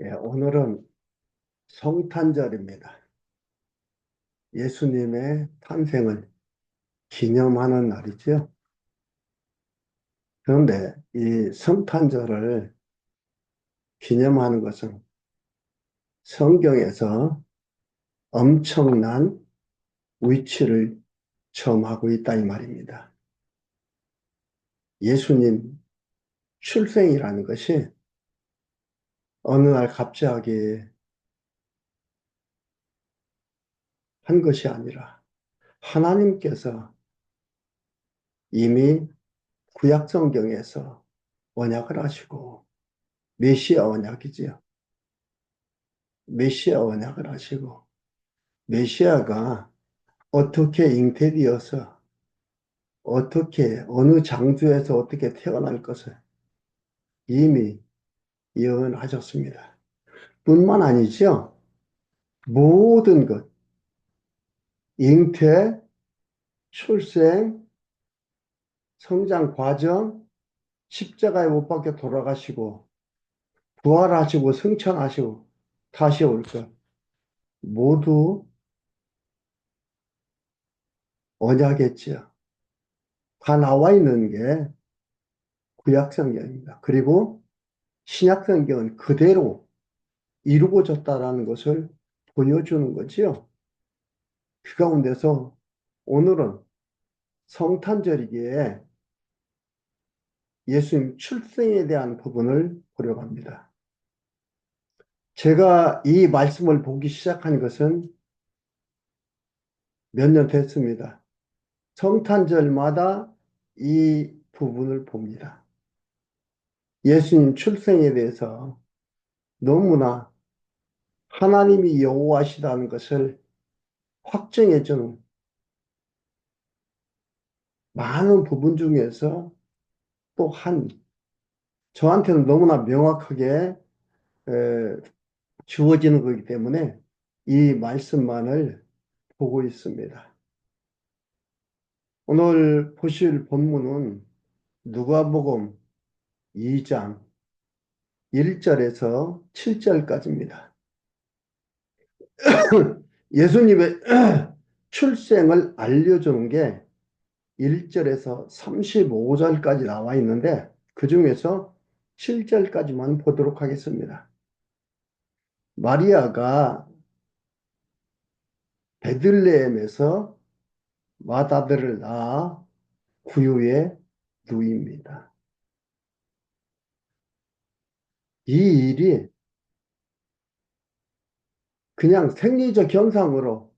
예, 오늘은 성탄절입니다. 예수님의 탄생을 기념하는 날이죠. 그런데 이 성탄절을 기념하는 것은 성경에서 엄청난 위치를 점하고 있다 이 말입니다. 예수님 출생이라는 것이 어느 날 갑자기 한 것이 아니라 하나님께서 이미 구약 성경에서 언약을 하시고 메시아 언약이지요. 메시아 언약을 하시고 메시아가 어떻게 잉태되어서 어떻게 어느 장소에서 어떻게 태어날 것을 이미 예언하셨습니다. 뿐만 아니죠. 모든 것, 잉태, 출생, 성장 과정, 십자가에 못 박혀 돌아가시고, 부활하시고, 승천하시고, 다시 올 것, 모두 언약했지요. 다 나와 있는 게 구약성경입니다. 그리고 신약 성경은 그대로 이루어졌다라는 것을 보여주는 거지요. 그 가운데서 오늘은 성탄절이기에 예수님 출생에 대한 부분을 보려고 합니다. 제가 이 말씀을 보기 시작한 것은 몇 년 됐습니다. 성탄절마다 이 부분을 봅니다. 예수님 출생에 대해서 너무나 하나님이 여호와시다는 것을 확정해주는 많은 부분 중에서 또 한 저한테는 너무나 명확하게 주어지는 거기 때문에 이 말씀만을 보고 있습니다. 오늘 보실 본문은 누가복음 2장 1절에서 7절까지입니다. 예수님의 출생을 알려주는 게 1절에서 35절까지 나와 있는데 그 중에서 7절까지만 보도록 하겠습니다. 마리아가 베들레헴에서 마다들을 낳아 구유에 누입니다. 이 일이 그냥 생리적 현상으로,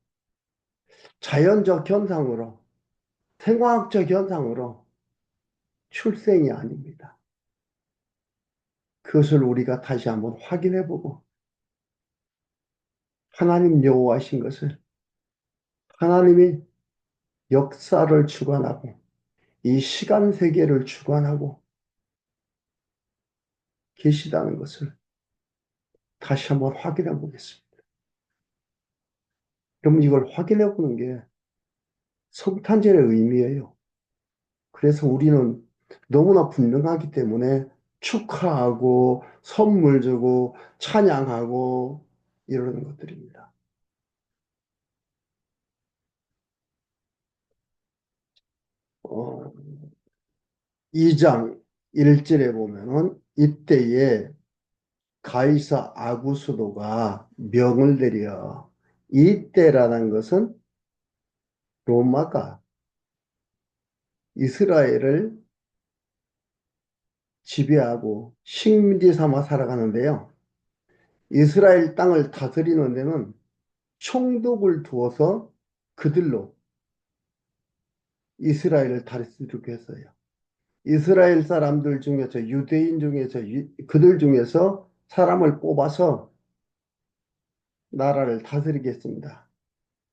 자연적 현상으로, 생화학적 현상으로 출생이 아닙니다. 그것을 우리가 다시 한번 확인해 보고, 하나님 여호와신 것을, 하나님이 역사를 주관하고, 이 시간 세계를 주관하고 계시다는 것을 다시 한번 확인해 보겠습니다. 그럼 이걸 확인해 보는 게 성탄절의 의미예요. 그래서 우리는 너무나 분명하기 때문에 축하하고 선물 주고 찬양하고 이러는 것들입니다. 어, 2장 1절에 보면은 이때에 가이사 아구수도가 명을 내려 이때라는 것은 로마가 이스라엘을 지배하고 식민지 삼아 살아가는데요. 이스라엘 땅을 다스리는 데는 총독을 두어서 그들로 이스라엘을 다스리게 했어요. 이스라엘 사람들 중에서 유대인 중에서 그들 중에서 사람을 뽑아서 나라를 다스리겠습니다.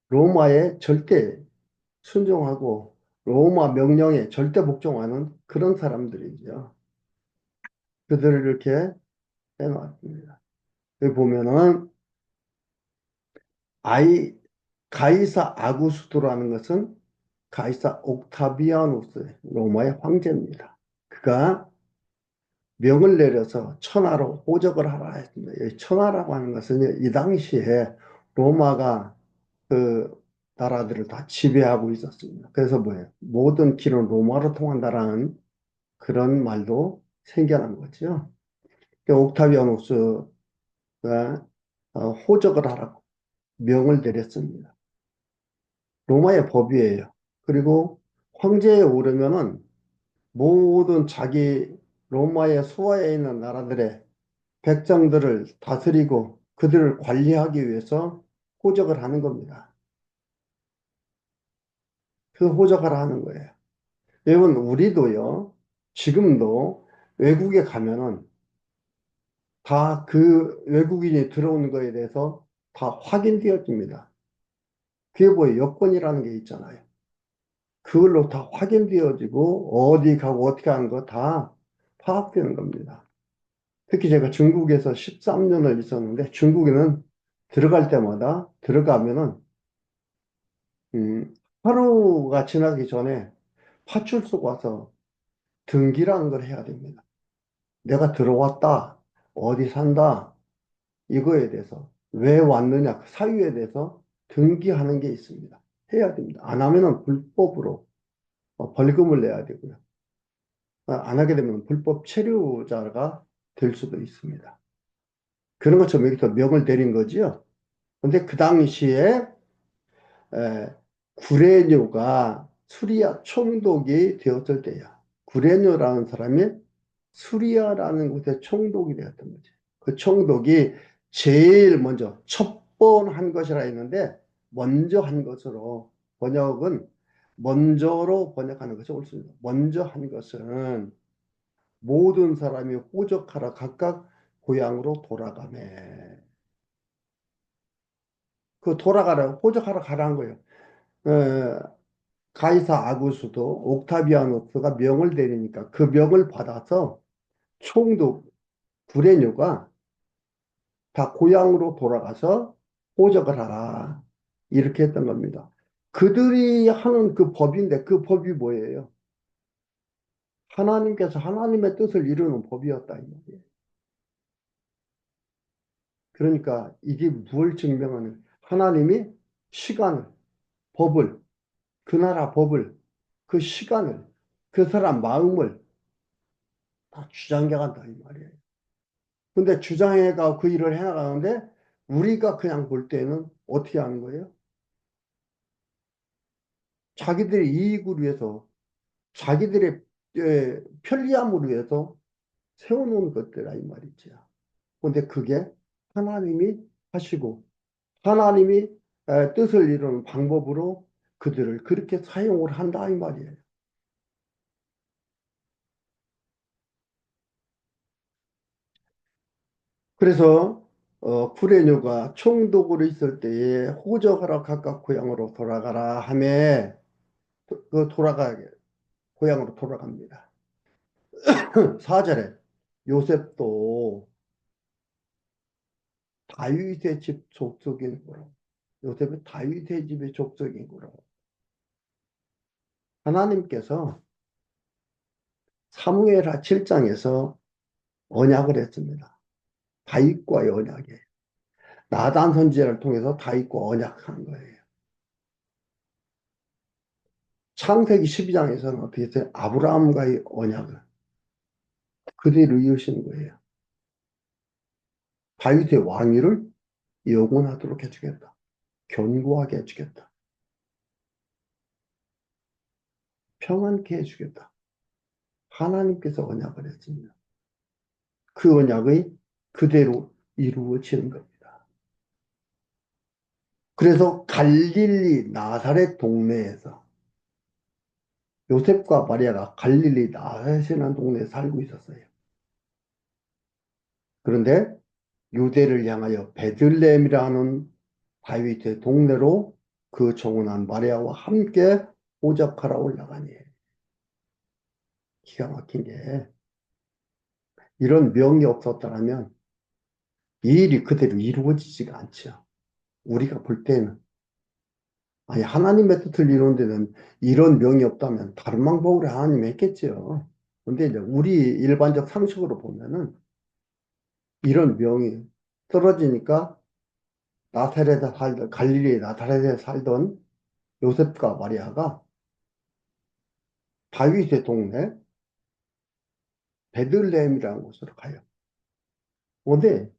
로마에 절대 순종하고 로마 명령에 절대 복종하는 그런 사람들이죠. 그들을 이렇게 해놨습니다. 여기 보면은 아이 가이사 아구스토라는 것은 가이사 옥타비아누스 로마의 황제입니다. 그가 명을 내려서 천하로 호적을 하라 했습니다. 이 천하라고 하는 것은 이 당시에 로마가 그 나라들을 다 지배하고 있었습니다. 그래서 뭐예요? 모든 길은 로마로 통한다라는 그런 말도 생겨난 거죠. 옥타비아누스가 어, 호적을 하라고 명을 내렸습니다. 로마의 법이에요. 그리고 황제에 오르면은 모든 자기 로마의 수하에 있는 나라들의 백성들을 다스리고 그들을 관리하기 위해서 호적을 하는 겁니다. 그 호적을 하는 거예요. 여러분, 우리도요, 지금도 외국에 가면은 다 그 외국인이 들어오는 거에 대해서 다 확인되어집니다. 그게 뭐예요? 여권이라는 게 있잖아요. 그걸로 다 확인되어지고 어디 가고 어떻게 하는 거 다 파악되는 겁니다. 특히 제가 중국에서 13년을 있었는데 중국에는 들어갈 때마다 들어가면은 음, 하루가 지나기 전에 파출소 가서 등기라는 걸 해야 됩니다. 내가 들어왔다, 어디 산다, 이거에 대해서 왜 왔느냐, 그 사유에 대해서 등기하는 게 있습니다. 해야 됩니다. 안 하면은 불법으로 어, 벌금을 내야 되고요. 아, 안 하게 되면 불법 체류자가 될 수도 있습니다. 그런 것처럼 여기서 명을 내린 거지요. 근데 그 당시에 에, 구레뇨가 수리아 총독이 되었을 때야. 구레뇨라는 사람이 수리아라는 곳에 총독이 되었던 거지. 그 총독이 제일 먼저 첫 번한 것이라 했는데 먼저 한 것으로 번역은 먼저로 번역하는 것이 옳습니다. 먼저 한 것은 모든 사람이 호적하러 각각 고향으로 돌아가매. 그 돌아가라, 호적하러 가라는 거예요. 어, 가이사 아구스도 옥타비아노스가 명을 내리니까 그 명을 받아서 총독 구레뇨가 다 고향으로 돌아가서 호적을 하라. 이렇게 했던 겁니다. 그들이 하는 그 법인데 그 법이 뭐예요? 하나님께서 하나님의 뜻을 이루는 법이었다. 그러니까 이게 무엇을 증명하는 하나님이 시간을 법을 그 나라 법을 그 시간을 그 사람 마음을 다 주장해 간다 이 말이에요. 근데 주장해가 그 일을 해나가는데 우리가 그냥 볼 때는 어떻게 하는 거예요? 자기들의 이익을 위해서 자기들의 예, 편리함을 위해서 세워놓은 것들이라 이 말이죠. 근데 그게 하나님이 하시고 하나님이 뜻을 이루는 방법으로 그들을 그렇게 사용을 한다 이 말이에요. 그래서 어, 구레뇨가 총독으로 있을 때에 호적하러 각각 고향으로 돌아가라 하며 그 돌아가게 고향으로 돌아갑니다. 4절에 요셉도 다윗의 집 족속인 거로 요셉은 다윗의 집의 족속인 거로 하나님께서 사무엘하 7장에서 언약을 했습니다. 다윗과의 언약에 나단 선지자를 통해서 다윗과 언약한 거예요. 창세기 12장에서는 어떻게 했어요? 아브라함과의 언약을 그대로 이으시는 거예요. 다윗의 왕위를 영원하도록 해주겠다. 견고하게 해주겠다. 평안케 해주겠다. 하나님께서 언약을 했습니다. 그 언약의 그대로 이루어지는 겁니다. 그래서 갈릴리 나사렛 동네에서 요셉과 마리아가 갈릴리 나사렛이라는 동네에 살고 있었어요. 그런데 유대를 향하여 베들레헴이라는 다윗의 동네로 그 정원한 마리아와 함께 오적하러 올라가니 기가 막힌 게 이런 명이 없었더라면 이 일이 그대로 이루어지지가 않죠. 우리가 볼 때는 아니 하나님의 뜻을 이루는 데는 이런 명이 없다면 다른 방법으로 하나님 했겠죠. 근데 이제 우리 일반적 상식으로 보면은 이런 명이 떨어지니까 나사렛에 살던 갈릴리 나사렛에 살던 요셉과 마리아가 다윗의 동네 베들레헴이라는 곳으로 가요. 근데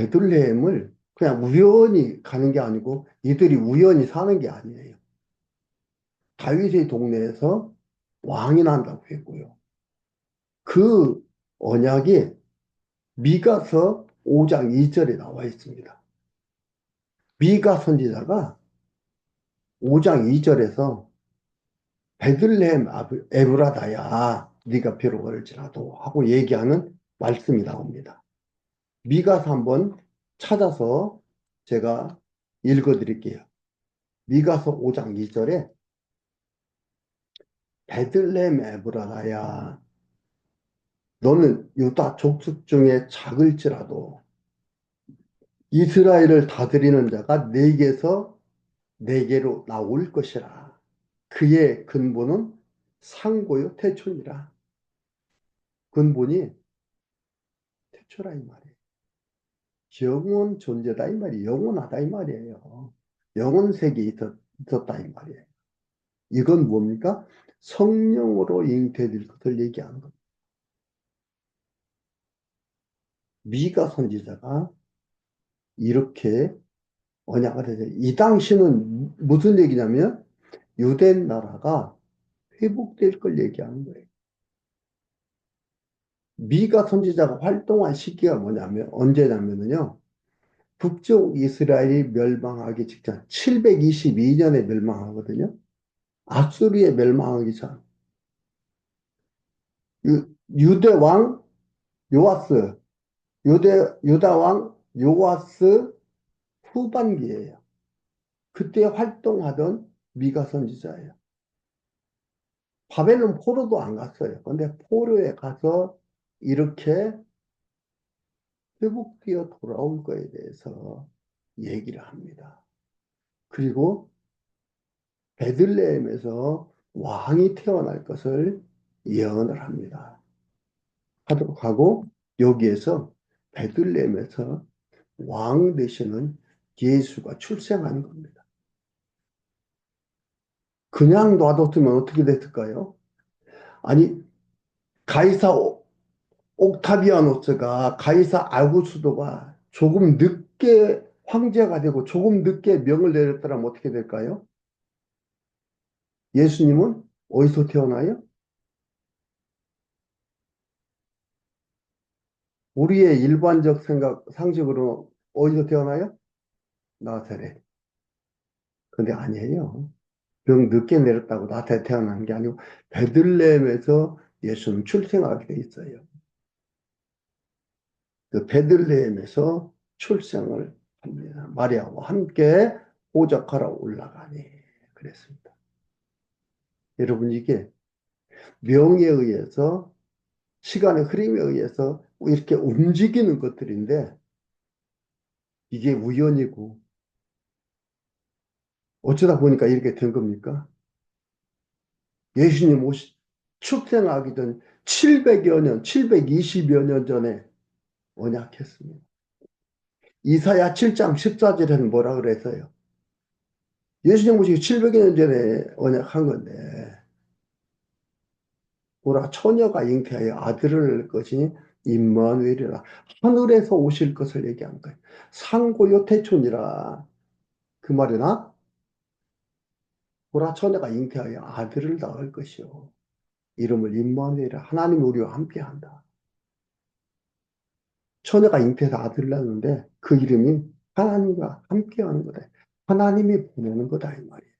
베들레헴을 그냥 우연히 가는 게 아니고 이들이 우연히 사는 게 아니에요. 다윗의 동네에서 왕이 난다고 했고요. 그 언약이 미가서 5장 2절에 나와 있습니다. 미가 선지자가 5장 2절에서 베들레헴 에브라다야 네가 비록 어릴지라도 하고 얘기하는 말씀이 나옵니다. 미가서 한번 찾아서 제가 읽어 드릴게요. 미가서 5장 2절에 베들레헴 에브라다야 너는 유다 족속 중에 작을지라도 이스라엘을 다스리는 자가 내게서 내게로 나올 것이라. 그의 근본은 상고요 태초니라. 근본이 태초라 이 말이에요. 영원 존재다 이 말이에요. 영원하다 이 말이에요. 영원 세계에 있었, 있었다 이 말이에요. 이건 뭡니까? 성령으로 잉태될 것을 얘기하는 겁니다. 미가 선지자가 이렇게 언약을 해서 이 당시는 무슨 얘기냐면 유대 나라가 회복될 걸 얘기하는 거예요. 미가 선지자가 활동한 시기가 뭐냐면 언제냐면요. 북쪽 이스라엘이 멸망하기 직전 722년에 멸망하거든요. 아수리에 멸망하기 전 유, 유대 왕 요아스 유대 유다 왕 요아스 후반기예요. 그때 활동하던 미가 선지자예요. 바벨론 포로도 안 갔어요. 근데 포로에 가서 이렇게 회복되어 돌아올 거에 대해서 얘기를 합니다. 그리고 베들레헴에서 왕이 태어날 것을 예언을 합니다. 하도록 하고 여기에서 베들레헴에서 왕 되시는 예수가 출생하는 겁니다. 그냥 놔뒀으면 어떻게 됐을까요? 아니 가이사 오- 옥타비아노스가 가이사 아구스도가 조금 늦게 황제가 되고 조금 늦게 명을 내렸더라면 어떻게 될까요? 예수님은 어디서 태어나요? 우리의 일반적 생각, 상식으로 어디서 태어나요? 나사렛. 근데 아니에요. 병 늦게 내렸다고 나사렛 태어나는 게 아니고 베들레헴에서 예수는 출생하게 돼 있어요. 그 베들레헴에서 출생을 합니다. 마리아와 함께 오작하러 올라가니 그랬습니다. 여러분 이게 명에 의해서 시간의 흐름에 의해서 이렇게 움직이는 것들인데 이게 우연이고 어쩌다 보니까 이렇게 된 겁니까? 예수님 오시 출생하기 전 700여 년, 720여 년 전에 언약했습니다. 이사야 7장 14절에는 뭐라 그랬어요? 예수님 오시기 700여 년 전에 언약한 건데 보라 처녀가 잉태하여 아들을 낳을 것이니 임마누엘이라 하늘에서 오실 것을 얘기한 거예요. 상고요 태촌이라 그 말이나 보라 처녀가 잉태하여 아들을 낳을 것이요 이름을 임마누엘이라 하나님 우리와 함께한다. 처녀가 잉태해서 아들을 낳는데 그 이름이 하나님과 함께하는 거다. 하나님이 보내는 거다 이 말이에요.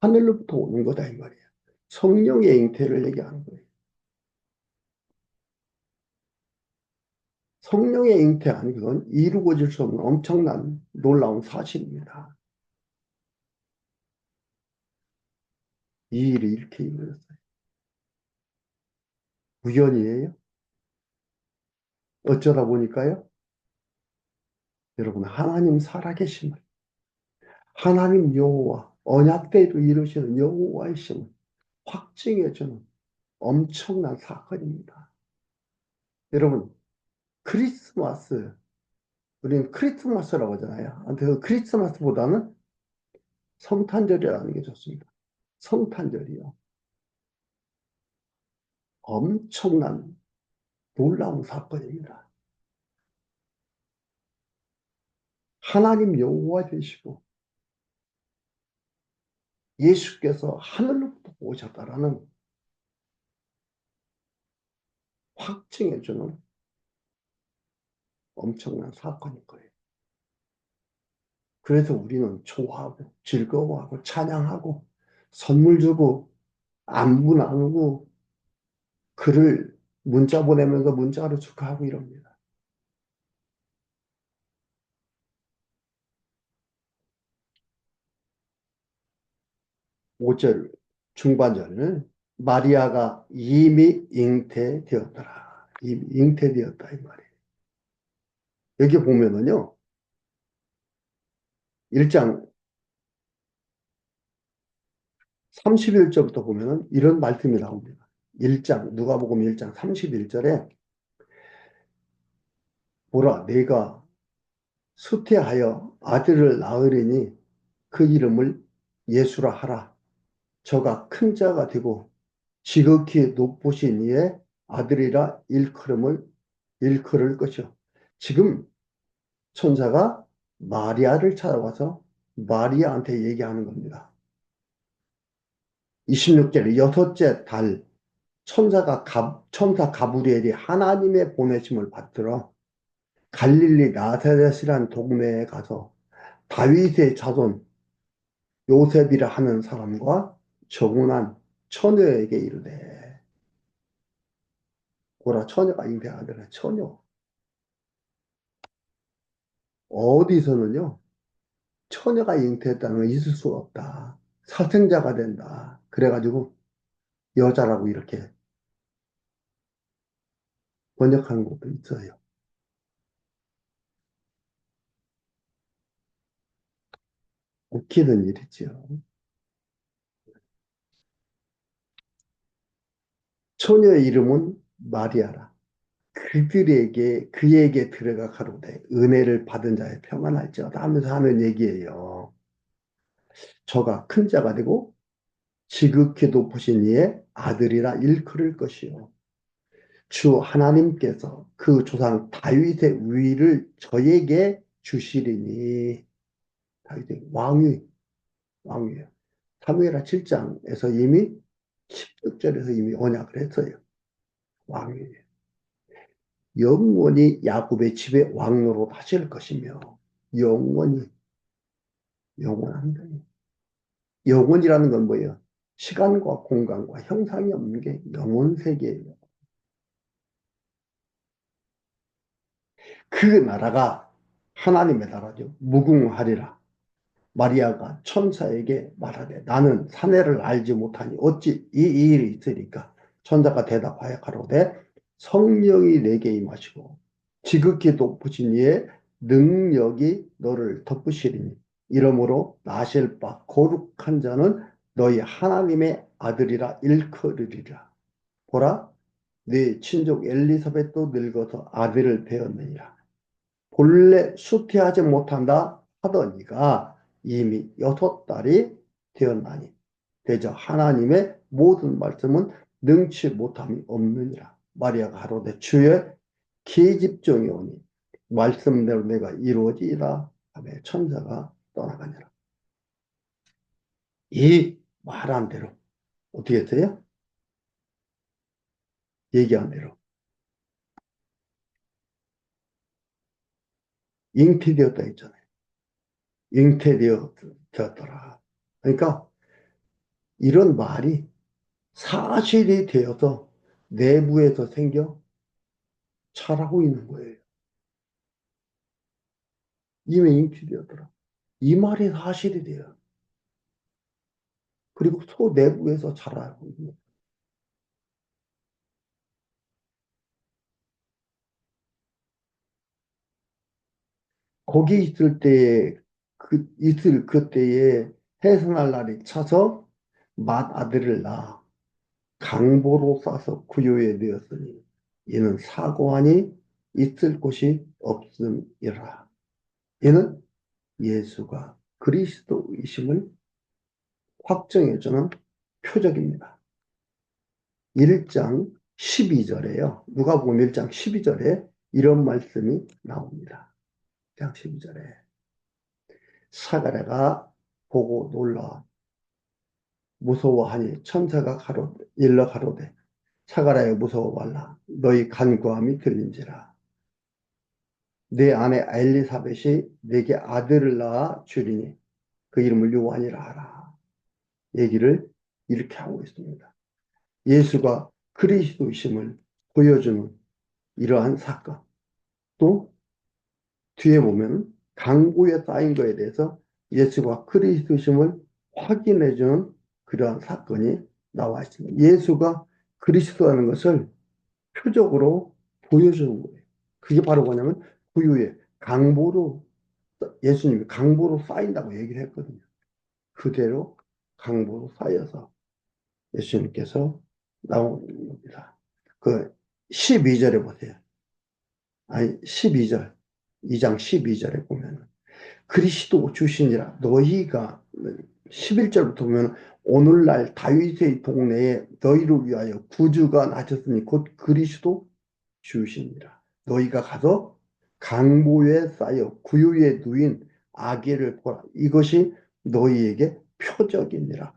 하늘로부터 오는 거다 이 말이에요. 성령의 잉태를 얘기하는 거예요. 성령의 잉태한 것은 이루어질 수 없는 엄청난 놀라운 사실입니다. 이 일이 이렇게 이루어졌어요. 우연이에요? 어쩌다 보니까요? 여러분, 하나님 살아계심을, 하나님 여호와, 언약대로 이루시는 여호와의 심을 확증해주는 엄청난 사건입니다. 여러분, 크리스마스, 우리는 크리스마스라고 하잖아요. 근데 그 크리스마스보다는 성탄절이라는 게 좋습니다. 성탄절이요. 엄청난 놀라운 사건입니다. 하나님 여호와 되시고 예수께서 하늘로부터 오셨다라는 확증해주는 엄청난 사건일 거예요. 그래서 우리는 좋아하고 즐거워하고 찬양하고 선물 주고 안부 나누고 글을 문자 보내면서 문자로 축하하고 이럽니다. 오절 중반절은 마리아가 이미 잉태되었더라. 이미 잉태되었다 이 말이에요. 여기 보면은요. 1장 31절부터 보면은 이런 말씀이 나옵니다. 1장 누가복음 1장 31절에 보라 내가 수태하여 아들을 낳으리니 그 이름을 예수라 하라. 저가 큰 자가 되고 지극히 높으신 이의 아들이라 일컬음을 일컬을 것이요. 지금 천사가 마리아를 찾아와서 마리아한테 얘기하는 겁니다. 26절에 여섯째 달 천사가 가, 천사 가브리엘이 하나님의 보내심을 받들어 갈릴리 나사렛이란 동네에 가서 다윗의 자손 요셉이라 하는 사람과 정운한 처녀에게 이르되 고라 처녀가 잉태하더라. 처녀. 어디서는요? 처녀가 잉태했다는 건 있을 수가 없다. 사생자가 된다. 그래가지고 여자라고 이렇게 번역하는 것도 있어요 웃기는 일이지요 처녀의 이름은 마리아라. 그들에게 그에게 들어가 가로되 은혜를 받은 자의 평안할지어다 하면서 하는 얘기예요. 저가 큰 자가 되고 지극히 높으신 이의 아들이라 일컬을 것이요. 주 하나님께서 그 조상 다윗의 위를 저에게 주시리니 다윗의 왕위 왕위예요. 사무엘하 7장에서 이미 16절에서 이미 언약을 했어요. 왕이에요. 영원히 야곱의 집에 왕로로 하실 것이며 영원히 거예요. 영원이라는 건 뭐예요? 시간과 공간과 형상이 없는 게 영원 세계예요. 그 나라가 하나님의 나라죠. 무궁하리라. 마리아가 천사에게 말하되 나는 사내를 알지 못하니 어찌 이, 일이 있으리까 천사가 대답하여 가로되 성령이 내게 임하시고 지극히 높으신 이의 능력이 너를 덮으시리니 이러므로 나실 바 거룩한 자는 너희 하나님의 아들이라 일컬으리라 보라 네 친족 엘리사벳도 늙어서 아들을 배웠느니라 본래 수태하지 못한다 하더니가 이미 여섯 달이 되었나니 대저 하나님의 모든 말씀은 능치 못함이 없느니라. 마리아가 하루되 주의 계집종이 오니 말씀대로 내가 이루어지리라 하며 천사가 떠나가니라. 이 말한 대로 어떻게 했어요? 얘기한 대로 잉태되었다 했잖아요 잉태되었더라. 그러니까 이런 말이 사실이 되어서 내부에서 생겨 자라고 있는 거예요. 이미 잉태되었더라. 이 말이 사실이 돼요. 그리고 소 내부에서 자라고 있는 거기 있을 때에 그 이슬 그때에 해산할 날이 차서 맏 아들을 낳아 강보로 싸서 구유에 되었으니 이는 사고하니 있을 곳이 없음이라. 이는 예수가 그리스도이심을 확정해주는 표적입니다. 1장 12절에요. 누가복음 1장 12절에 이런 말씀이 나옵니다. 1장 12절에 사가랴가 보고 놀라 무서워하니 천사가 가로되 일러 가로되 사가랴여 무서워 말라. 너희 간구함이 들린지라. 내 아내 엘리사벳이 내게 아들을 낳아 주리니 그 이름을 요한이라 하라. 얘기를 이렇게 하고 있습니다. 예수가 그리스도이심을 보여주는 이러한 사건 또 뒤에 보면 강구에 쌓인 것에 대해서 예수가 그리스도심을 확인해 주는 그러한 사건이 나와 있습니다. 예수가 그리스도라는 것을 표적으로 보여주는 거예요. 그게 바로 뭐냐면 구유에 강보로 예수님이 강보로 쌓인다고 얘기를 했거든요. 그대로 강보로 쌓여서 예수님께서 나오는 겁니다. 그 12절에 보세요. 아니 12절 2장 12절에 보면 그리스도 주시니라 너희가 11절부터 보면 오늘날 다윗의 동네에 너희를 위하여 구주가 나셨으니 곧 그리스도 주시니라. 너희가 가서 강보에 쌓여 구유에 누인 아기를 보라. 이것이 너희에게 표적이니라.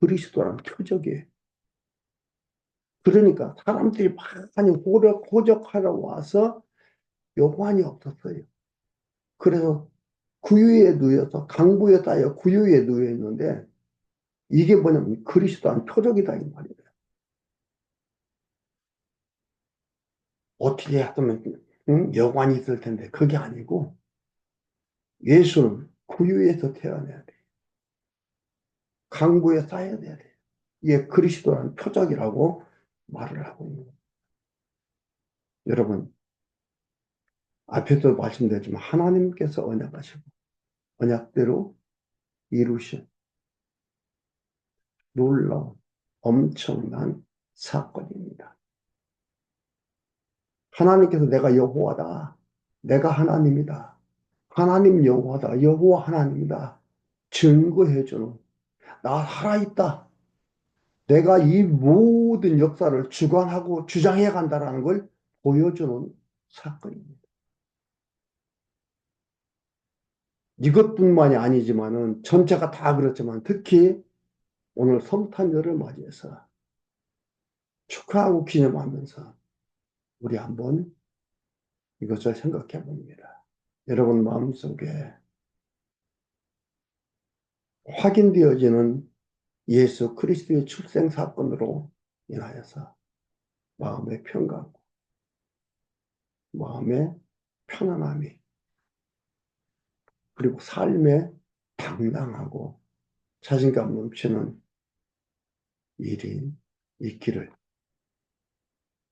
그리스도라는 표적이에요. 그러니까 사람들이 많이 호적, 호적하러 와서 요관이 없었어요. 그래서 구유에 누여서 강부에 쌓여 구유에 누여 있는데 이게 뭐냐면 그리스도한 표적이다 이 말이에요. 어떻게 하면 응? 여관이 있을 텐데 그게 아니고 예수는 구유에서 태어나야 돼. 강부에 쌓여야 돼. 이게 그리스도라는 표적이라고 말을 하고 있는 거예요. 여러분 앞에도 말씀드렸지만 하나님께서 언약하시고 언약대로 이루신 놀라운 엄청난 사건입니다. 하나님께서 내가 여호와다. 내가 하나님이다. 하나님 여호와다. 여호와 하나님이다. 증거해주는 나 살아있다. 내가 이 모든 역사를 주관하고 주장해 간다라는 걸 보여주는 사건입니다. 이것뿐만이 아니지만은 전체가 다 그렇지만 특히 오늘 성탄절을 맞이해서 축하하고 기념하면서 우리 한번 이것을 생각해 봅니다. 여러분 마음속에 확인되어지는 예수 그리스도의 출생 사건으로 인하여서 마음의 평강과 마음의 편안함이 그리고 삶에 당당하고 자신감 넘치는 일이 있기를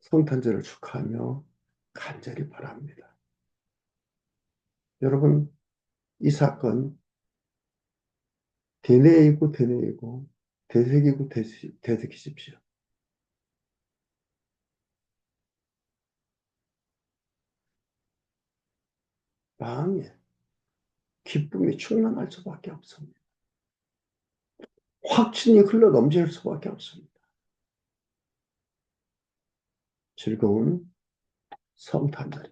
성탄절을 축하하며 간절히 바랍니다. 여러분, 이 사건 대내이고 대내이고 대색이고 대색이십시오. 마음에 기쁨이 충만할 수밖에 없습니다. 확신이 흘러 넘칠 수밖에 없습니다. 즐거운 성탄절입니다.